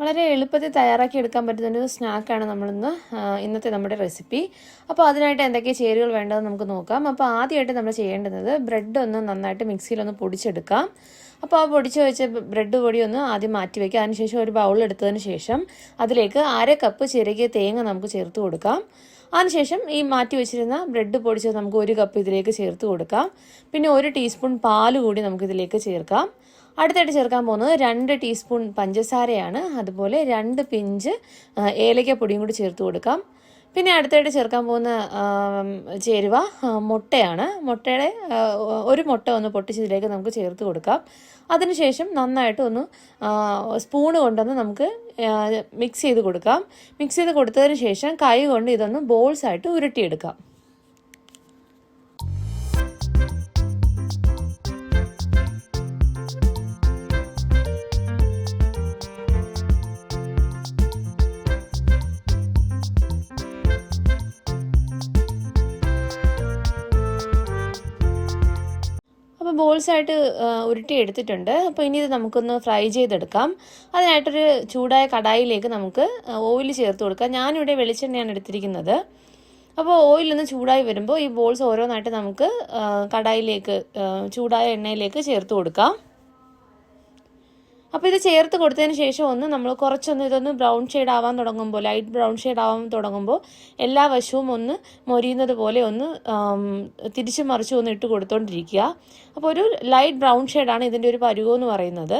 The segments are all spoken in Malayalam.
വളരെ എളുപ്പത്തിൽ തയ്യാറാക്കി എടുക്കാൻ പറ്റുന്ന ഒരു സ്നാക്കാണ് നമ്മളിന്ന് ഇന്നത്തെ നമ്മുടെ റെസിപ്പി. അപ്പോൾ അതിനായിട്ട് എന്തൊക്കെ ചേരുവകൾ വേണ്ടതെന്ന് നമുക്ക് നോക്കാം. അപ്പോൾ ആദ്യമായിട്ട് നമ്മൾ ചെയ്യേണ്ടുന്നത് ബ്രെഡ് ഒന്ന് നന്നായിട്ട് മിക്സിയിലൊന്ന് പൊടിച്ചെടുക്കാം. അപ്പോൾ ആ പൊടിച്ച് വെച്ച ബ്രെഡ് പൊടി ഒന്ന് ആദ്യം മാറ്റി വയ്ക്കുക അതിനുശേഷം ഒരു ബൗൾ എടുത്തതിന് ശേഷം അതിലേക്ക് അര കപ്പ് ചെറുകിയ തേങ്ങ നമുക്ക് ചേർത്ത് കൊടുക്കാം. അതിനുശേഷം ഈ മാറ്റി വെച്ചിരുന്ന ബ്രെഡ് പൊടിച്ചത് നമുക്ക് ഒരു കപ്പ് ഇതിലേക്ക് ചേർത്ത് കൊടുക്കാം. പിന്നെ ഒരു ടീസ്പൂൺ പാൽ കൂടി നമുക്ക് ഇതിലേക്ക് ചേർക്കാം. അടുത്തായിട്ട് ചേർക്കാൻ പോകുന്നത് രണ്ട് ടീസ്പൂൺ പഞ്ചസാരയാണ്. അതുപോലെ രണ്ട് പിഞ്ച് ഏലക്കപ്പൊടിയും കൂടി ചേർത്ത് കൊടുക്കാം. പിന്നെ അടുത്തായിട്ട് ചേർക്കാൻ പോകുന്ന ചേരുവ മുട്ടയാണ്. മുട്ടയുടെ ഒരു മുട്ട ഒന്ന് പൊട്ടിച്ച് ഇതിലേക്ക് നമുക്ക് ചേർത്ത് കൊടുക്കാം. അതിനുശേഷം നന്നായിട്ട് ഒന്ന് സ്പൂണ് കൊണ്ടൊന്ന് നമുക്ക് മിക്സ് ചെയ്ത് കൊടുക്കാം. മിക്സ് ചെയ്ത് കൊടുത്തതിന് ശേഷം കൈ കൊണ്ട് ഇതൊന്ന് ബോൾസായിട്ട് ഉരുട്ടിയെടുക്കാം. അപ്പോൾ ബോൾസായിട്ട് ഉരുട്ടി എടുത്തിട്ടുണ്ട് അപ്പോൾ ഇനി ഇത് നമുക്കൊന്ന് ഫ്രൈ ചെയ്തെടുക്കാം. അതിനായിട്ടൊരു ചൂടായ കടായിലേക്ക് നമുക്ക് ഓയിൽ ചേർത്ത് കൊടുക്കാം. ഞാനിവിടെ വെളിച്ചെണ്ണയാണ് എടുത്തിരിക്കുന്നത്. അപ്പോൾ ഓയിലൊന്ന് ചൂടായി വരുമ്പോൾ ഈ ബോൾസ് ഓരോന്നായിട്ട് നമുക്ക് കടായിലേക്ക് ചൂടായ എണ്ണയിലേക്ക് ചേർത്ത് കൊടുക്കാം. അപ്പോൾ ഇത് ചേർത്ത് കൊടുത്തതിന് ശേഷം ഒന്ന് നമ്മൾ കുറച്ചൊന്ന് ഇതൊന്ന് ബ്രൗൺ ഷെയ്ഡ് ആവാൻ തുടങ്ങുമ്പോൾ ലൈറ്റ് ബ്രൗൺ ഷെയ്ഡ് ആവാൻ തുടങ്ങുമ്പോൾ എല്ലാ വശവും ഒന്ന് മൊരിയുന്നത് പോലെ ഒന്ന് തിരിച്ചു മറിച്ചു ഒന്ന് ഇട്ട് കൊടുത്തോണ്ടിരിക്കുക. അപ്പോൾ ഒരു ലൈറ്റ് ബ്രൗൺ ഷെയ്ഡാണ് ഇതിന്റെ ഒരു പരുവം എന്ന് പറയുന്നത്.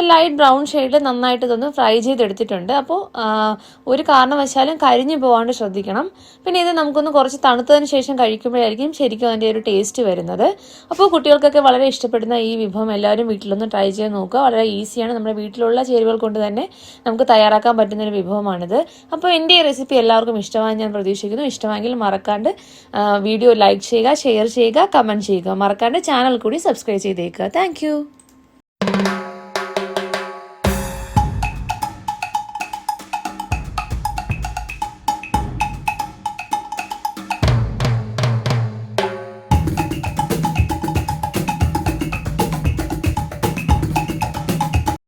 അപ്പോൾ ലൈറ്റ് ബ്രൗൺ ഷെയ്ഡിൽ നന്നായിട്ട് ഇതൊന്ന് ഫ്രൈ ചെയ്തെടുത്തിട്ടുണ്ട്. അപ്പോൾ ഒരു കാരണവശാലും കരിഞ്ഞു പോകാണ്ട് ശ്രദ്ധിക്കണം. പിന്നെ ഇത് നമുക്കൊന്ന് കുറച്ച് തണുത്തതിന് ശേഷം കഴിക്കുമ്പോഴായിരിക്കും ശരിക്കും അതിന്റെ ഒരു ടേസ്റ്റ് വരുന്നത്. അപ്പോൾ കുട്ടികൾക്കൊക്കെ വളരെ ഇഷ്ടപ്പെടുന്ന ഈ വിഭവം എല്ലാവരും വീട്ടിലൊന്ന് ട്രൈ ചെയ്ത് നോക്കുക. വളരെ ഈസിയാണ് നമ്മുടെ വീട്ടിലുള്ള ചേരുവകൾ കൊണ്ട് തന്നെ നമുക്ക് തയ്യാറാക്കാൻ പറ്റുന്ന ഒരു വിഭവമാണിത്. അപ്പോൾ എന്റെ ഈ റെസിപ്പി എല്ലാവർക്കും ഇഷ്ടമായി ഞാൻ പ്രതീക്ഷിക്കുന്നു. ഇഷ്ടമെങ്കിൽ മറക്കാണ്ട് വീഡിയോ ലൈക്ക് ചെയ്യുക ഷെയർ ചെയ്യുക കമന്റ് ചെയ്യുക. മറക്കാണ്ട് ചാനൽ കൂടി സബ്സ്ക്രൈബ് ചെയ്തേക്കുക. താങ്ക്